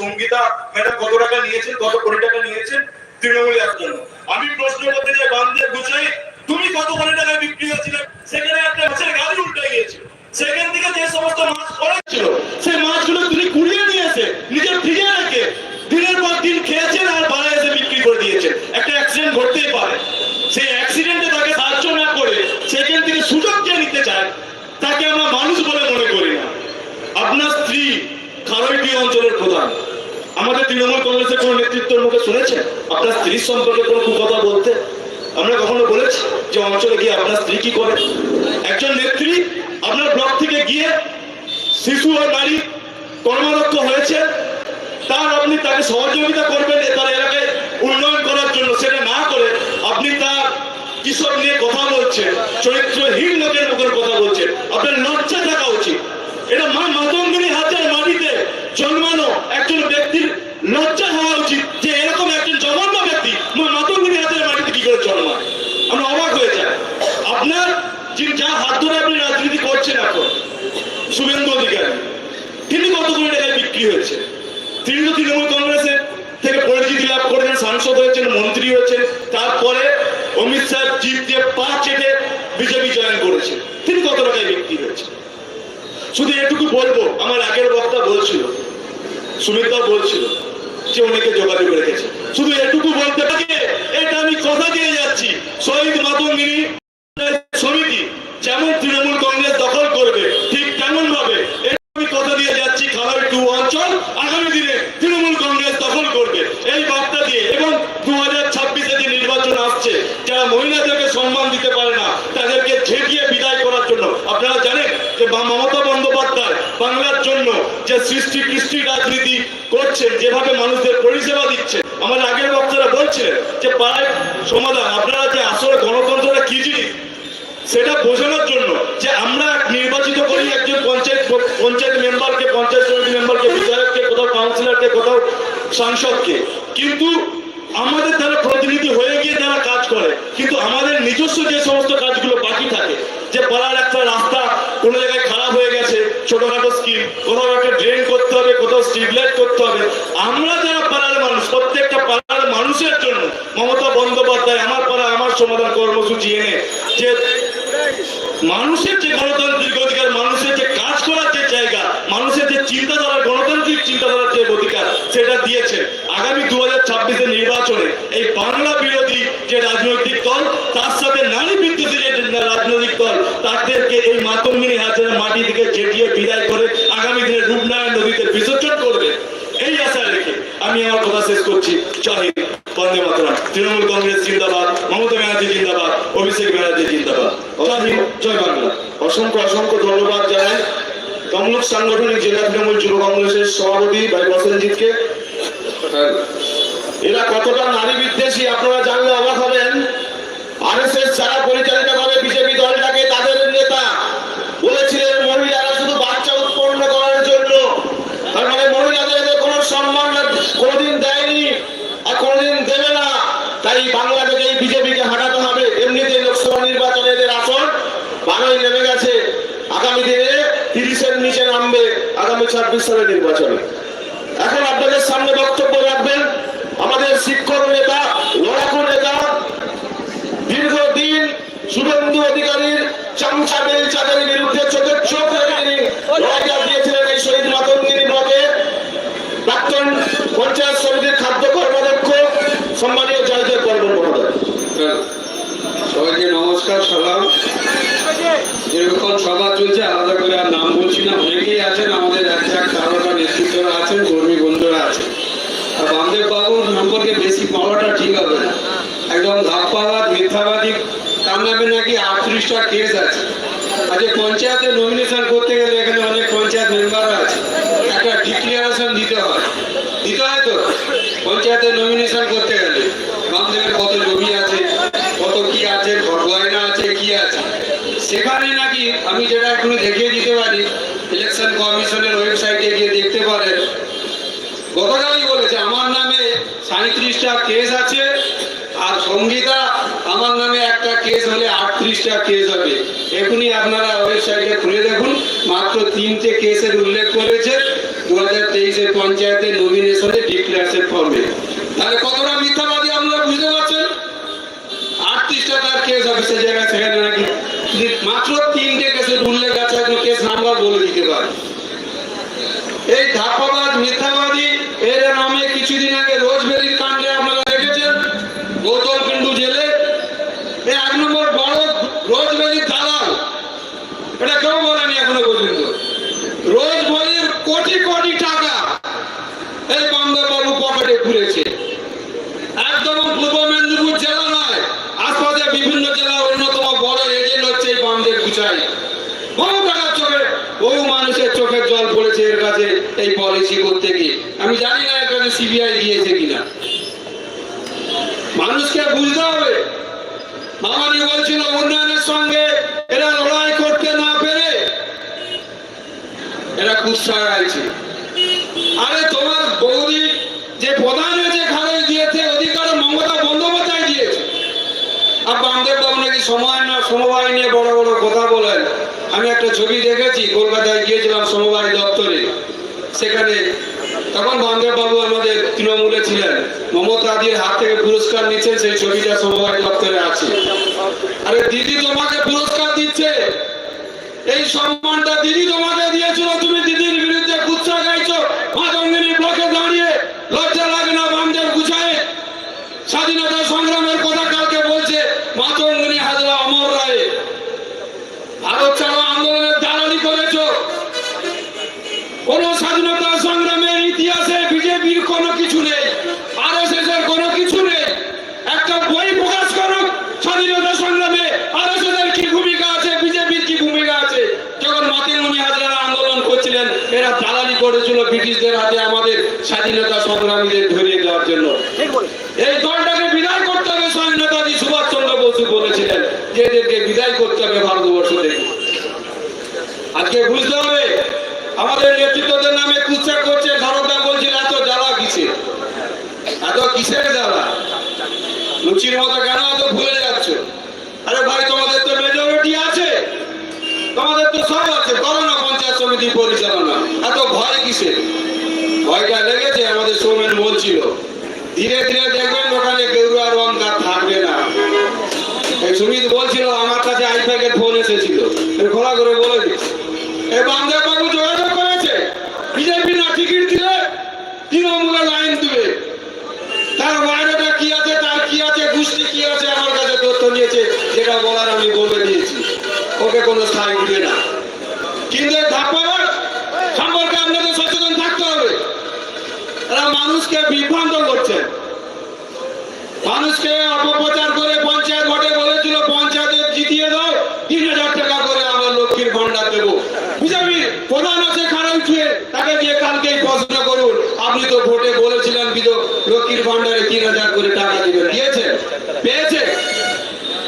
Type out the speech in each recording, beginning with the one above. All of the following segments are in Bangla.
সঙ্গীতা ম্যাডাম কত টাকা নিয়েছেন? কত কোটি টাকা নিয়েছেন তৃণমূলের জন্য? আমি প্রশ্ন করতে চাই বান্ধে গুছাই তুমি কত কোটি টাকায় বিক্রি হয়েছিল? সেখানে একটা মাছের গাড়ি উল্টে গিয়েছিল সেখান থেকে যে সমস্ত মাছ পড়া ছিল, সেই মাছগুলো তুমি কুড়িয়ে নিয়েছে নিজের ফ্রিজে রেখে দিনের পর দিন খেয়েছেন আর বাড়ায় এসে বিক্রি করে দিয়েছেন। একটা অ্যাক্সিডেন্ট ঘটতেই পারে। সেই অ্যাক্সিডেন্টে তাকে সাহায্য না করে সেখান থেকে সুযোগ যে নিতে চায়, তাকে আমরা মানুষ বলে মনে করি না। আপনার স্ত্রী খারইটি অঞ্চলের প্রধান। আমাদের তৃণমূল কংগ্রেসের কোন নেতৃত্বের মুখে শুনেছেন? আপনার স্ত্রীর সম্পর্কে কোনো কথা বলতে? আমরা কখনো বলেছি যে অঞ্চলে গিয়ে আপনার স্ত্রী কি করে? একজন নেত্রী আপনার ব্লক থেকে গিয়ে শিশু আর নারী কর্মরত হয়েছে, তার আপনি তাকে সহযোগিতা করবেন তার এলাকায় উন্নয়ন করার জন্য। সেটা না করে আপনি তার কিশোর নিয়ে কথা বলছেন, চরিত্রহীন লোকের মুখের কথা বলছেন। আপনার লজ্জা থাকা উচিত। এটা মা মাতঙ্গিনী হাতের মাটিতে জন্মানো একজন ব্যক্তির লজ্জা হওয়া উচিত যে এরকম একজন জঘন্য ব্যক্তি মাতঙ্গিনী হাতের মাটিতে কি করে জন্মায়? আমরা অবাক হয়ে যাই। আপনার যিনি যা হাত ধরে আপনি রাজনীতি করছেন এখন, শুভেন্দু অধিকারী, তিনি কত কোটি টাকায় বিক্রি হয়েছে? তিনি তো তৃণমূল কংগ্রেসের থেকে পরিচিতি লাভ করেছেন, সাংসদ হয়েছেন, মন্ত্রী হয়েছেন, তারপরে অমিত শাহ জিত দিয়ে পা চেটে বিজেপি জয়েন করেছেন তিনি কত টাকায় বিক্রি হয়েছে? শুধু এটুকু বলব, আমার আগের বক্তা বলছিল সুমিতা বলছিল যে অনেকে যোগাযোগ রেখেছে। শুধু এটুকু বলতে পারি এটা আমি কথা দিয়ে যাচ্ছি। শহীদ মাতঙ্গিনী সমিতি যেমন তৃণমূল কংগ্রেস দখল করবে, ঠিক তেমন ভাবে এটা আমি কথা দিয়ে যাচ্ছি খাবার টু অঞ্চল আগামী দিনে তৃণমূল কংগ্রেস দখল করবে এই বার্তা দিয়ে এবং দু হাজার ছাব্বিশে যে নির্বাচন আসছে যারা মহিলাদেরকে সম্মান দিতে পারে না তাদেরকে ঝেঁটিয়ে বিদায় করার জন্য আপনারা জানেন যে মা- মমতা বন্দ্যোপাধ্যায় বাংলার জন্য যে সৃষ্টি, কৃষ্টি রাজনীতি করছেন, যেভাবে মানুষদের পরিষেবা দিচ্ছে আমার আগের বক্তারা বলছিলেন যে পাড়ায় সমাধান, আপনারা যে আসলে গণতন্ত্রটা কি জিনিস? সেটা বোঝানোর জন্য যে আমরা নির্বাচিত করি একজন পঞ্চায়েত পঞ্চায়েত মেম্বারকে, পঞ্চায়েত সমিতি মেম্বারকে, বিধায়ককে, কোথাও কাউন্সিলরকে, কোথাও সাংসদকে। কিন্তু আমাদের দ্বারা প্রতিনিধি হয়ে গিয়ে তারা কাজ করে। কিন্তু আমাদের নিজস্ব যে সমস্ত কাজগুলো বাকি থাকে যে পাড়ার একটা রাস্তা কোনো জায়গায় খারাপ হয়ে গেছে ছোটখাটো স্কিম কোথাও একটা ড্রেন করতে হবে, কোথাও স্ট্রিট করতে হবে। আমরা যারা পাড়ার মানুষ, প্রত্যেকটা পাড়ার মানুষের জন্য মমতা বন্দ্যোপাধ্যায় আমার পাড়া, আমার সমাধান কর্মসূচি এনে যে মানুষের যে গণতান্ত্রিক অধিকার, মানুষের যে কাজ করার যে জায়গা, মানুষের যে চিন্তাধারা, গণতান্ত্রিক চিন্তাধারার যে অধিকার, সেটা দিয়েছে আগামী দু হাজার ছাব্বিশের নির্বাচনে এই বাংলা বিরোধী যে রাজনৈতিক দল, তার সাথে নারী বিদ্যুৎ যে রাজনৈতিক দল তাদেরকে এই মাতঙ্গিনী হাজারের মাটি থেকে জেটিয়ে বিদায় করে আগামী দিনে রূপনারায়ণ নদীতে বিসর্জন করবে। এই আশা রেখে আমি আমার কথা শেষ করছি। জয় বন্দে মাতরম। তৃণমূল কংগ্রেস জিন্দাবাদ, মমতা ব্যানার্জি জিন্দাবাদ, অভিষেক ব্যানার্জি জিন্দাবাদ। জয় বাংলা। অসংখ্য অসংখ্য ধন্যবাদ জানাই। তমলুক সাংগঠনিক জেলা তৃণমূল যুব কংগ্রেসের সভাপতি ভাই বসেনজিৎকে। এরা কতটা নারী বিদ্বেষী আপনারা জানলে অবাক হবেন। আরএসএস যারা পরিচালিত করে বিজেপি দলটাকে তাদের নেতা বলেছিলেন মহিলারা শুধু বাচ্চা উৎপন্ন করার জন্য তার মানে মহিলাদেরকে কোনো সম্মান কোনোদিন দেয়নি আর কোনোদিন দেবে না তাই বাংলা থেকে এই বিজেপিকে হাঁটাতে হবে এমনিতে লোকসভা নির্বাচনে এদের আসন বারোই নেমে গেছে আগামী দিনে তিরিশের নিচে নামবে আগামী নির্বাচন এখন আপনাদের সামনে বক্তব্য রাখবেন, আমাদের শিক্ষক নেতা, লড়াকু নেতা, দীর্ঘদিন শুভেন্দু অধিকারীর চামচা বেল চাঁদের বিরুদ্ধে চোখের চোখ রেখে তিনি লড়াইটা দিয়েছিলেন এই শহীদ মাতঙ্গিনী ব্লকে প্রাক্তন পঞ্চায়েত সমিতির খাদ্য কর্মাধ্যক্ষ সম্মানীয় জয়দেব বর্মন মহোদয় সবাইকে নমস্কার সালাম যেরকম সভা চলছে আলাদা করে আর নাম বলছি না অনেকেই আছেন আমাদের এক এক তারকা নেতৃত্বরা আছেন কর্মী বন্ধুরা আছেন আর বামদেব বাবুর সম্পর্কে বেশি পাওয়াটা ঠিক হবে না একদম ধাপ্পাবাদ মিথ্যাবাদী নামে নাকি আটত্রিশটা কেস আছে। আজকে পঞ্চায়েতে নমিনেশন করতে গেলে এখানে অনেক পঞ্চায়েত মেম্বার আছে। একটা ডিক্লারেশন দিতে হয়। দিতে হয় তো? পঞ্চায়েতে নমিনেশন করতে গেলে। বামদেবের কত জমি আছে? কত কি আছে? গয়না আছে? কি আছে? সেখানে নাকি আমি যেটা একটু দেখিয়ে দিতে পারি ইলেকশন কমিশনের ওয়েবসাইটে গিয়ে দেখতে পারেন। গতকালই বলেছে, আমার নামে সাঁত্রিশটা কেস আছে। সঙ্গীতা, আমার নামে একটা কেস হলে আটত্রিশটা কেস হবে। এখনই আপনারা ওয়েবসাইটে খুলে দেখুন। মাত্র তিনটে কেসের উল্লেখ করেছে। দু হাজার তেইশের পঞ্চায়েতের নমিনেশনে ডিক্লারেশন ফর্মে তাহলে কতটা মিথ্যাবাদী আপনারা বুঝতে পারছেন? আটত্রিশটা তার কেস অফিসে জায়গায় সেখানে নাকি। মাত্র তিনটে কেসের উল্লেখ আছে একদম কেস নাম্বার বলে দিতে পারে এই ধাপ্পাবাজ, মিথ্যাবাদী, এর নামে কিছুদিন আগে রোজবেরির কাণ্ডে আপনারা দেখেছেন গৌতম কুণ্ডু জেলে এই এক নম্বর বড় রোজবেরির দালাল এটা কেউ বলেনি এখনও পর্যন্ত রোজবেরির কোটি কোটি টাকা এই বাবু পকেটে ঘুরেছে একদম পূর্ব মেদিনীপুর জেলা নয় আশপাশে বিভিন্ন জেলার অন্যতম বড় এজেন্ট হচ্ছে এই বামদের গুছাই বহু টাকার চোখে বহু মানুষের চোখের জল পড়েছে এর কাছে এই পলিসি করতে গিয়ে। আমি জানি না কাছে সিবিআই দিয়েছে কিনা। মানুষকে বুঝতে হবে। মামানি বলছিল, উন্নয়নের সঙ্গে এরা লড়াই করতে না পেরে এরা কুৎসা গাইছে আরে তোমার বৌদি যে প্রধান হয়েছে খালেদ দিয়েছে অধিকার মমতা বন্দ্যোপাধ্যায় দিয়েছে। আর বামদেব বাবু নাকি সময় না সমবায় নিয়ে বড় বড় কথা বলেন। আমি একটা ছবি দেখেছি, কলকাতায় গিয়েছিলাম সমবায় দপ্তরে। সেখানে তখন বাবু আমাদের তৃণমূলে ছিলেন। মমতাদির হাত থেকে পুরস্কার নিচ্ছেন সেই ছবিটা সমবায় দপ্তরে আছে। আরে দিদি তোমাকে পুরস্কার দিচ্ছে। এই সম্মানটা দিদি তোমাকে দিয়েছিল এরা দালালি করেছিল ব্রিটিশদের হাতে আমাদের স্বাধীনতা সংগ্রামীদের ধরিয়ে দেওয়ার জন্য। এই দলটাকে বিদায় করতে হবে স্বয়ং নেতাজি সুভাষ চন্দ্র বসু বলেছিলেন যে এদেরকে বিদায় করতে হবে ভারতবর্ষ থেকে। আজকে বুঝতে হবে আমাদের নেতৃত্বদের নামে কুচ্ছা করছে ভারতদা বলছিল এত জ্বালা কিসে এত কিসের জ্বালা? লুচির মতো কেন এত ভুলে যাচ্ছ? আরে ভাই তোমাদের তো মেজরিটি আছে তোমাদের তো সব আছে করো না পঞ্চায়েত সমিতি পরিচালনা। এত ভয় কিসে ভয়টা লেগেছে, আমাদের সৌমেন বলছিল ধীরে ধীরে দেখবেন ওখানে গেরুয়া রং থাকবে না। সুমিত বলছিল, আমার কাছে আইপ্যাকের ফোন এসেছিল। খোলা করে বলে দিচ্ছি। এই বামদেব বাবু যোগাযোগ করেছে। বিজেপি না টিকিট দিলে তৃণমূলে লাইন দিবে। তার বাইরেটা কি আছে, তার কি আছে, গোষ্ঠী কি আছে, আমার কাছে তথ্য নিয়েছে, যেটা বলার আমি বলে দিয়েছি। ওকে কোনো স্থায়ী দিবে না। কিন্তু এই সম্পর্কে আপনাদের সচেতন থাকতে হবে। এরা মানুষকে বিভ্রান্ত করছেন মানুষকে অপপ্রচার করে পঞ্চায়েত ভোটে বলেছিল, পঞ্চায়েতে জিতিয়ে দাও, তিন হাজার টাকা করে আমার লক্ষ্মীর ভান্ডার দেবো। বিজেপি প্রধান আছে খারাপ ছুঁয়ে, তাকে দিয়ে কালকেই প্রশ্ন করুন। আপনি তো ভোটে বলেছিলেন লক্ষ্মীর ভান্ডারে তিন হাজার করে টাকা দিবেন দিয়েছে পেয়েছে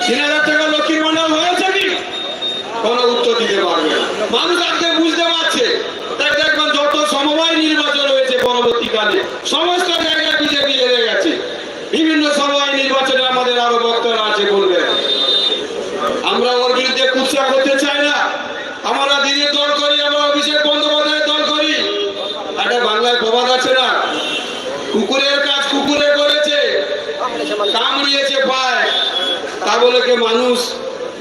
তিন হাজার টাকা লক্ষ্মীর ভান্ডার হয়েছে কি কোনো উত্তর দিতে পারবে না মানুষ আজকে বুঝতে পারছে তাই দেখবেন যত সমবায় নির্বাচন হয়েছে পরবর্তীকালে সমস্ত জায়গায় বিজেপি হেরে গেছে। বিভিন্ন সময় নির্বাচনে আমাদের আরও বক্তব্য আছে বলবে। আমরা ওর বিরুদ্ধে কুৎসা করতে চাই না। আমরা দিদির দল করি, আমরা অভিষেক বন্দ্যোপাধ্যায়ের দল করি। একটা বাংলায় প্রবাদ আছে না? কুকুরের কাজ কুকুরে করেছে, কামড়িয়েছে পায়। তা বলে কে মানুষ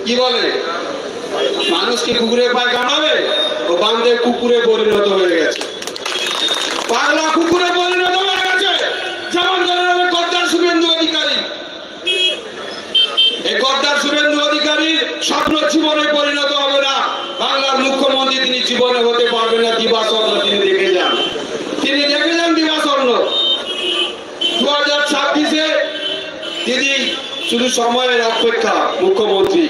কি বলে? মানুষ কি কুকুরে পায় কামাবে ও বান্ধে কুকুরে পরিণত হয়ে গেছে। পাগলা কুকুরে পরিণত হয়ে গেছে যেমন ধরে নেবে গদ্দার শুভেন্দু অধিকারী এই শুভেন্দু অধিকারীর স্বপ্ন জীবনে পরিণত হবে না। বাংলার মুখ্যমন্ত্রী তিনি জীবনে হতে পারবেন না দিবা তিনি দেখে যান। তিনি দেখে যান দিবা দু হাজার ছাব্বিশে দিদি শুধু সময়ের অপেক্ষা মুখ্যমন্ত্রী।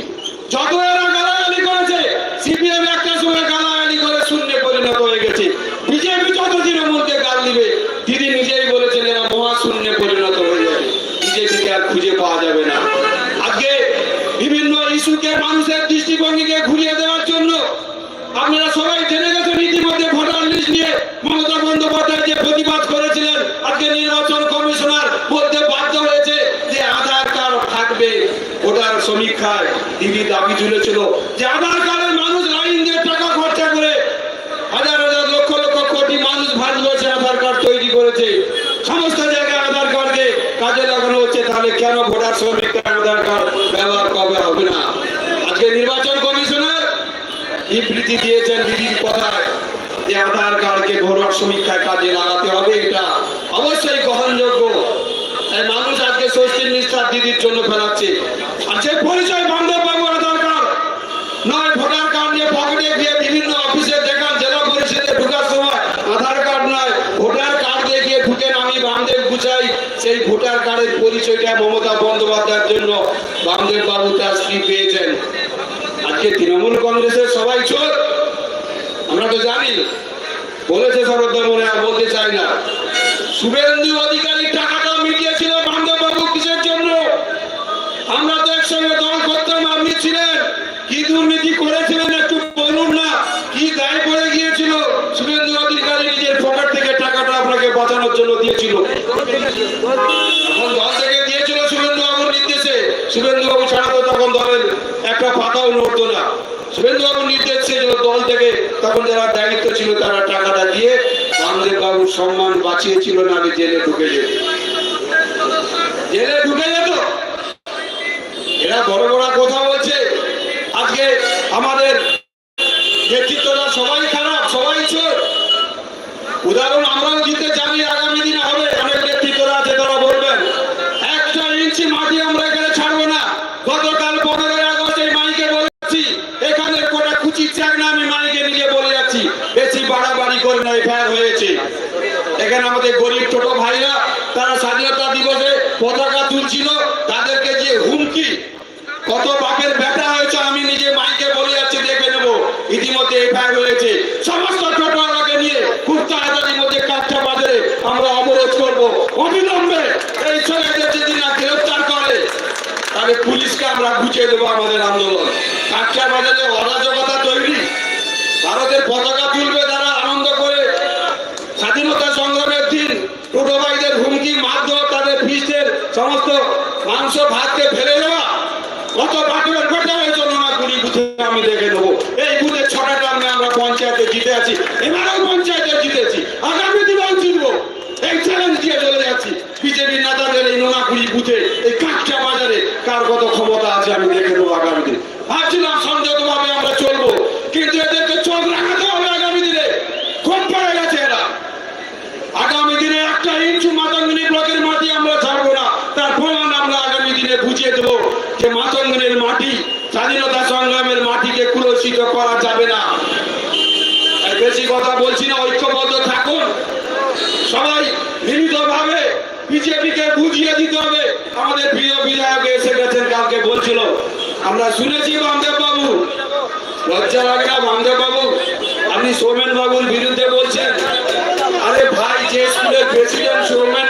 যত এরা গালাগালি করেছে, সিপিএম একটা সময় গালাগালি করে শূন্যে পরিণত হয়ে গেছে। বিজেপি যত তৃণমূলকে গাল দিবে, দিদি নিজেই বলেছেন এরা মহাশূন্যে পরিণত হয়ে যাবে। বিজেপিকে আর খুঁজে পাওয়া যাবে না। বিশ্বকে মানুষের দৃষ্টিভঙ্গিকে ঘুরিয়ে দেওয়ার জন্য আপনারা সবাই জেনে গেছেন ইতিমধ্যে ভোটার লিস্ট নিয়ে মমতা বন্দ্যোপাধ্যায় যে প্রতিবাদ করেছিলেন। আজকে নির্বাচন কমিশনার বলতে বাধ্য হয়েছে যে আধার কার্ড থাকবে, ভোটার সমীক্ষায় তিনি দাবি তুলেছিল যে আধার কার্ডের মানুষ লাইন দিয়ে টাকা খরচা করে হাজার হাজার লক্ষ লক্ষ কোটি মানুষ ভারতবর্ষে আধার কার্ড তৈরি করেছে। সমস্ত জায়গায় আধার কার্ডকে কাজে লাগানো হচ্ছে, তাহলে কেন ভোটার শ্রমিকরা আধার কার্ড ব্যবহার কবে হবে না? বিবৃতি দিয়েছেন দিদির কথায় যে আধার কার্ডকে ঘরোয়া সমীক্ষায় কাজে লাগাতে হবে এটা অবশ্যই গ্রহণযোগ্য। তাই মানুষ আজকে ষষ্ঠীর নিষ্ঠার দিদির জন্য ফেলাচ্ছে আর যে পরিচয় বান্ধব বাবু আধার কার্ড নয় ভোটার কার্ড নিয়ে পকেটে গিয়ে বিভিন্ন অফিসে দেখান, জেলা পরিষদে ঢুকার সময় আধার কার্ড নয়, ভোটার কার্ড দিয়ে গিয়ে ঢুকেন আমি বামদেব গুছাই। সেই ভোটার কার্ডের পরিচয়টা মমতা বন্দ্যোপাধ্যায়ের জন্য বামদেব বাবু তার স্ত্রী পেয়েছেন। আজকে তৃণমূল কংগ্রেসের সবাই চোর। আমরা তো জানি। বলেছে সরকার মনে আর বলতে চাই না। শুভেন্দু অধিকারী টাকাটা মিটিয়েছিল বান্ধব বাবু কিসের জন্য? আমরা তো একসঙ্গে দল করতাম, আপনি ছিলেন। কি দুর্নীতি করেছিলেন একটু বলুন না। কি দায় পড়ে গিয়েছিল? শুভেন্দু অধিকারী নিজের পকেট থেকে টাকাটা আপনাকে বাঁচানোর জন্য দিয়েছিল তখন দল থেকে দিয়েছিল শুভেন্দু বাবুর নির্দেশে শুভেন্দু বাবু ছাড়া তো তখন দলের একটা পাতাও নড়তো না। নির্দেশ ছিল দল থেকে তখন যারা দায়িত্ব ছিল তারা টাকাটা দিয়ে বাবুর সম্মান বাঁচিয়েছিল না, আমি জেলে ঢুকে যেত জেলে ঢুকে যেত? এরা বড় বড় কথা বলছে। আজকে আমাদের বেশি বাড়াবাড়ি করে না এফআইআর হয়েছে। এখানে আমাদের গরিব ছোট ভাইরা, তারা স্বাধীনতা দিবসে পতাকা তুলছিল, তাদেরকে যে হুমকি, কত বাপের ব্যথা হয়েছে, আমি নিজে মাইকে বলে যাচ্ছি, দেখে নেব। ইতিমধ্যে এফআইআর হয়েছে। সমস্ত টোটোওয়ালাকে নিয়ে খুব তাড়াতাড়ির মধ্যে কাঠটা বাজারে আমরা অবরোধ করব। অবিলম্বে এই ছেলেদের যদি না গ্রেফতার করে তাহলে পুলিশকে আমরা গুছিয়ে দেবো আমাদের আন্দোলন। কাঠটা বাজারে অরাজকতা তৈরি। ভারতের পতাকা তুলবে তারা আনন্দ করে। স্বাধীনতা সংগ্রামের দিন টোটো ভাইদের হুমকি মারধর, তাদের ফিস্টের সমস্ত মাংস ভাতকে ফেলে দেওয়া। কত বাটুয়ের বেটা হয়েছে না গুলি বুথে আমি দেখে নেব। এই বুথে ছটা টার্মে আমরা পঞ্চায়েতে জিতে আছি, এবারেও পঞ্চায়েতে জিতেছি। আগামী দিনেও জিতবো। এই চ্যালেঞ্জ দিয়ে চলে যাচ্ছি। বিজেপি নেতাদের এই নোনাকুড়ি বুথে এই কাঁচা বাজারে কার কত ক্ষমতা আছে আমি দেখে নেব আগামী দিন ভাবছিলাম সংযতভাবে আমরা চলবো কিন্তু এদেরকে চোখ রাখাতে হবে আগামী দিনে খুব পড়ে গেছে এরা আগামী দিনে একটা ইঞ্চু মাতঙ্গিনী ব্লকের মাটি আমরা ছাড়বো না তার প্রমাণ আমরা আগামী দিনে বুঝিয়ে দেবো যে মাতঙ্গিনীর মাটি স্বাধীনতা সংগ্রামের মাটিকে কুলসিত করা যাবে না আর বেশি কথা বলছি না ঐক্যবদ্ধ থাকুন সবাই মিলিত ভাবে বিজেপিকে বুঝিয়ে দিতে হবে। আমাদের প্রিয় বিধায়ক এসে গেছেন কালকে বলছিল। আমরা শুনেছি বামদেব বাবু লজ্জা লাগে না বামদেব বাবু আপনি সৌমেন বাবুর বিরুদ্ধে বলছেন। আরে ভাই, যে স্কুলের প্রেসিডেন্ট সৌমেন